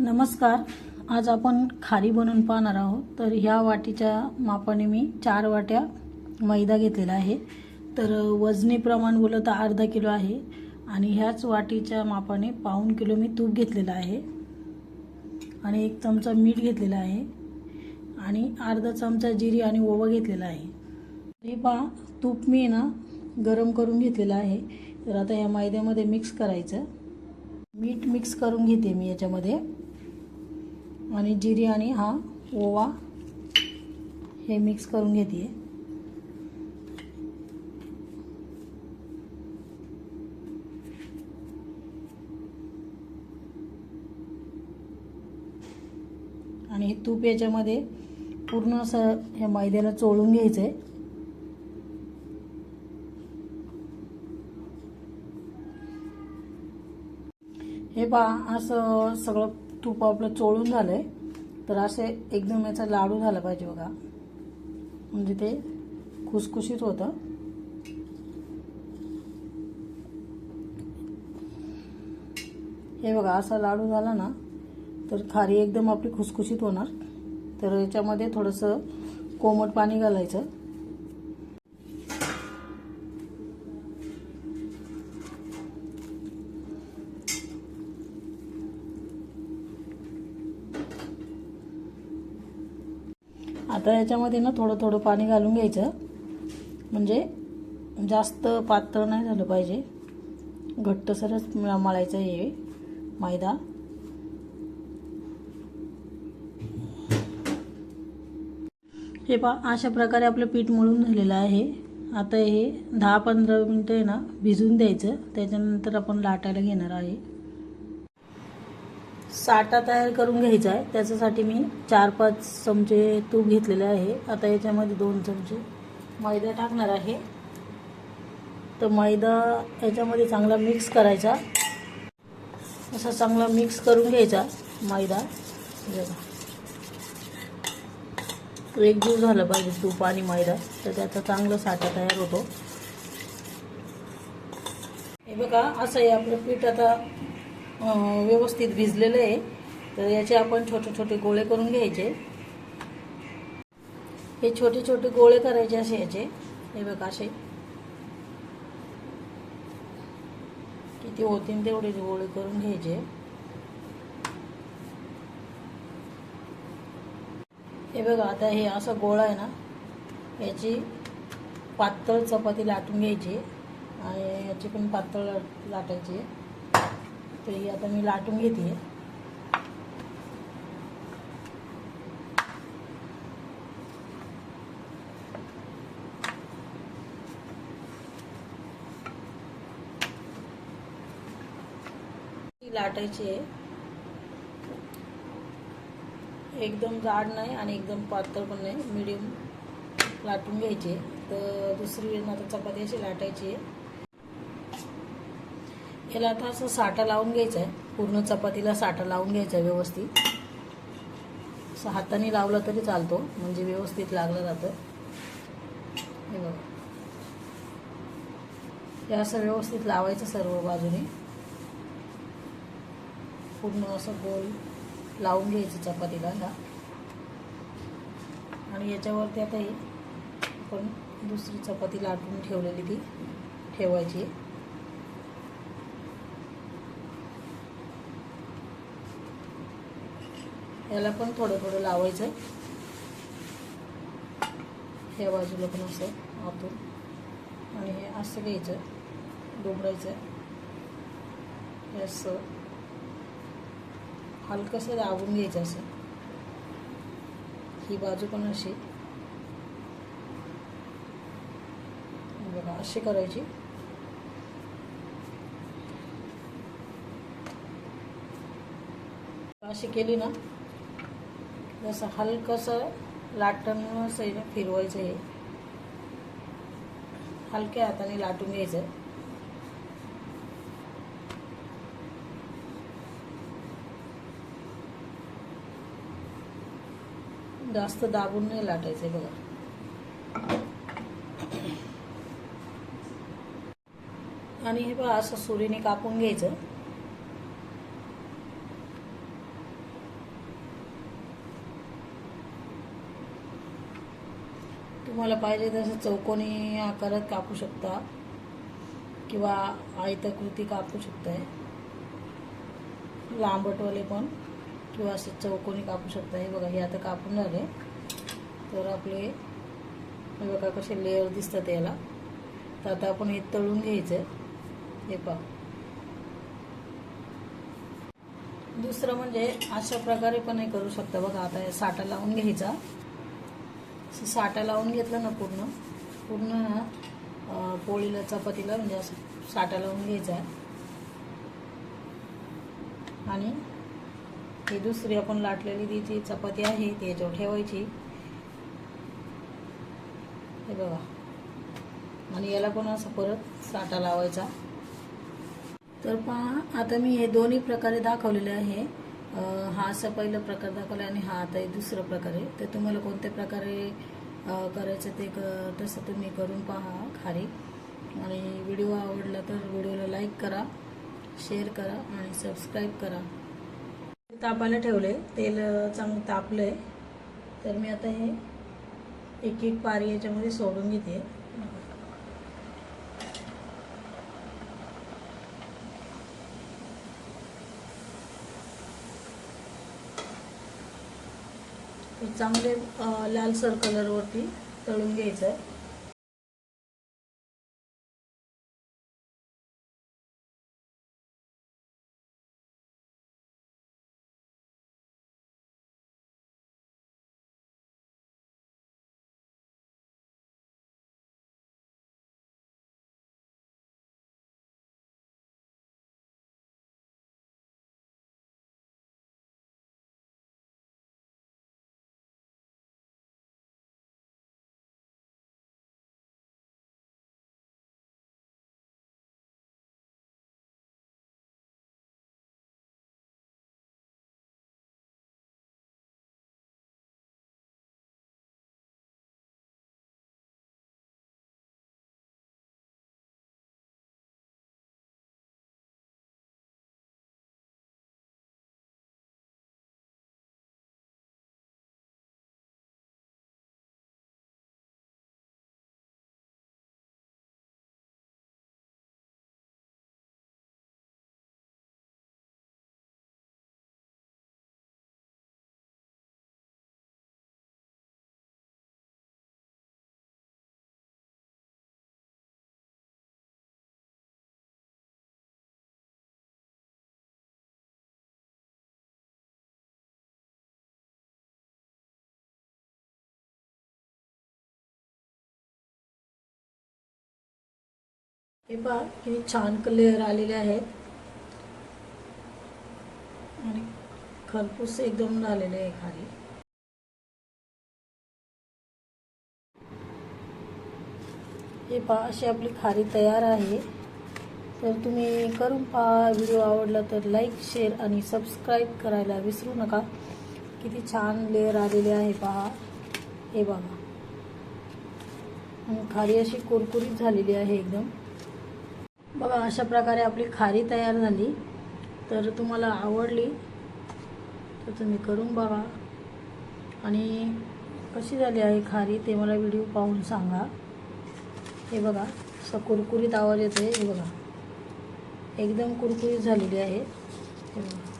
नमस्कार. आज आपण खारी बनवून पाहणार आहोत. तर ह्या वाटीच्या मापाने मी चार वाट्या मैदा घेतलेला आहे. तर वजनी प्रमाण बोललं तर अर्धा किलो आहे आणि ह्याच वाटीच्या मापाने पाऊण किलो मी तूप घेतलेलं आहे. आणि एक चमचा मीठ घेतलेला आहे. आणि अर्धा चमचा जिरी आणि ओवा घेतलेला आहे. हे पहा तूप मी ना गरम करून घेतलेलं आहे. तर आता या मैद्यामध्ये मिक्स करायचं. मीठ मिक्स करून घेते मी याच्यामध्ये. आणि जिरी आणि हा ओवा हे मिक्स करून घेते आणि हे तूप याच्यामध्ये पूर्ण असं ह्या मैद्याला चोळून घ्यायचं आहे हे पहा असं सगळं तूप आपलं चोळून झालं आहे तर असे एकदम याचा लाडू झाला पाहिजे बघा. म्हणजे ते खुसखुशीत होतं. हे बघा असा लाडू झाला ना तर खारी एकदम आपली खुसखुशीत होणार. तर याच्यामध्ये थोडंसं कोमट पाणी घालायचं. आता याच्यामध्ये ना थोडं थोडं पाणी घालून घ्यायचं. म्हणजे जास्त पातळ नाही झालं पाहिजे. घट्टसरच मळायचं हे मैदा. हे पा अशा प्रकारे आपलं पीठ मळून झालेलं आहे. आता हे दहा पंधरा मिनटं आहे ना भिजून द्यायचं. त्याच्यानंतर आपण लाटायला घेणार आहे. साठा तयार करून घ्यायचा आहे. त्याच्यासाठी मी चार पाच चमचे तूप घेतलेले आहे. आता याच्यामध्ये दोन चमचे मैदा टाकणार आहे. तर मैदा याच्यामध्ये चांगला मिक्स करायचा. असा चांगला मिक्स करून घ्यायचा मैदा. बघा. एक जीव झाला पाहिजे तूप आणि मैदा. तर त्याचा चांगला साठा तयार होतो. हे बघा असं आहे आपलं पीठ आता व्यवस्थित भिजलेलं आहे. तर याचे आपण छोटे छोटे गोळे करून घ्यायचे. हे छोटे छोटे गोळे करायचे असे याचे. हे बघा असे. किती होतील तेवढे गोळे करून घ्यायचे. हे बघा आता हे असा गोळा आहे ना याची पातळ चपाती लाटून घ्यायची आणि याची पण पातळ लाटायची. आहे. तर ही आता मी लाटून घेते. ती लाटायची आहे. एकदम जाड नाही आणि एकदम पातळ पण नाही. मिडियम लाटून घ्यायचे तर दुसरी आता चपाती अशी लाटायची आहे. याला आता असं साठा लावून घ्यायचा आहे पूर्ण चपातीला साठा लावून घ्यायचा आहे व्यवस्थित. असं हाताने लावला तरी चालतो. म्हणजे व्यवस्थित लागलं जातं. हे बघा. हे असं व्यवस्थित लावायचं सर्व बाजूने. पूर्ण असं गोल लावून घ्यायचं चपातीला ह्या. आणि याच्यावरती आता ही आपण दुसरी चपाती लाटून ठेवलेली ती ठेवायची. याला पण थोडं थोडं लावायचं ह्या बाजूला पण असं आतून आणि हे असं घ्यायचं डोबरायचं. हे असं. हलकंसं दाबून घ्यायचं असं. ही बाजू पण अशी. बघा अशी करायची. अशी केली ना जसं हलकंसं लाटण असं आहे ना फिरवायचं हे. हलक्या हाताने लाटून घ्यायचं. जास्त दाबून नाही लाटायचं बघा. आणि हे बघा असं सुरीने कापून घ्यायचं. तुम्हाला पाहिजे तसं चौकोनी आकारात कापू शकता. किंवा आयताकृती कापू शकताय. लांबटवाले पण किंवा असे चौकोनी कापू शकता हे बघा हे आता कापून झाले. तर आपले हे बघा कसे लेअर दिसतात याला. तर आता आपण हे तळून घ्यायचं हे पहा. दुसरं म्हणजे अशा प्रकारे पण हे करू शकता बघा. आता हे साठा लावून घ्यायचा. असं साठा लावून घेतलं ना पूर्ण. पूर्ण पोळीला चपातीला म्हणजे असं साठा लावून घ्यायचा आणि ही दुसरी आपण लाटलेली ती जी चपाती आहे ती याच्यावर ठेवायची. हे बघा. आणि याला पण असं परत साठा लावायचा. तर पहा आता मी हे दोन्ही प्रकारे दाखवलेले आहे. हा असा पहिला प्रकार दाखवला आणि हा आता हे दुसरा प्रकार आहे. तर तुम्हाला कोणत्या प्रकारे करायचं ते क तसं तुम्ही करून पहा खारी आणि व्हिडिओ आवडला तर व्हिडिओला लाईक करा शेअर करा आणि सबस्क्राईब करा. तापायला ठेवले तेल चांगलं तापलं आहे तर मी आता हे एक एक पारी याच्यामध्ये सोडून घेते हे चांगले लालसर कलरवरती तळून घ्यायचं आहे हे पहा किती छान लेअर आलेले आहेत. आणि खरपूस एकदम झालेले आहे खाली. हे पहा अशी आपली खारी तयार आहे. तर तुम्ही करून पहा व्हिडिओ आवडला तर लाईक शेअर आणि सबस्क्राईब करायला विसरू नका. किती छान लेअर आलेले आहे पहा. हे बघा. खारी अशी कुरकुरीत झालेली आहे एकदम. बघा अशा प्रकारे आपली खारी तयार झाली. तर तुम्हाला आवडली तर तुम्ही करून बघा. आणि कशी झाली आहे खारी ते मला व्हिडिओ पाहून सांगा. हे बघा असं कुरकुरीत आवाज येतो आहे हे बघा. एकदम कुरकुरीत झालेली आहे. हे बघा.